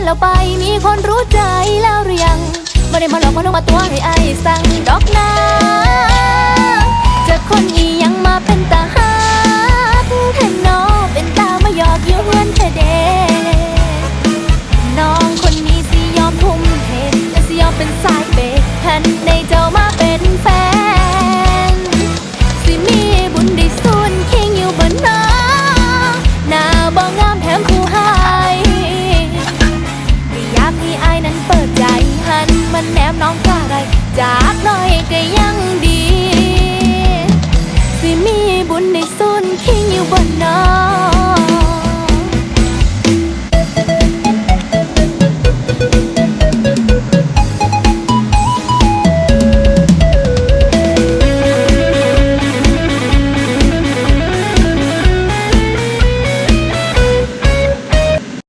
นแล้วไป มีคนรู้ใจแล้วหรือยังไม่ได้มาหลอกมาลงมาตัวให้ไอ้สั่งดอกนาเจะคนอียังมาเป็นตาหักเห็นอเป็นตาไม่หยอกเย้อนเธอเดน้องคนนี้สิยอมทุ่มเทและสิยอมเป็นสายากให้อ้นั้นเปิดใจหันมันแนบน้องกว่าไร จากน้อยก็ยังดีสิมีบุญในซุนคิงอยู่บนน้อง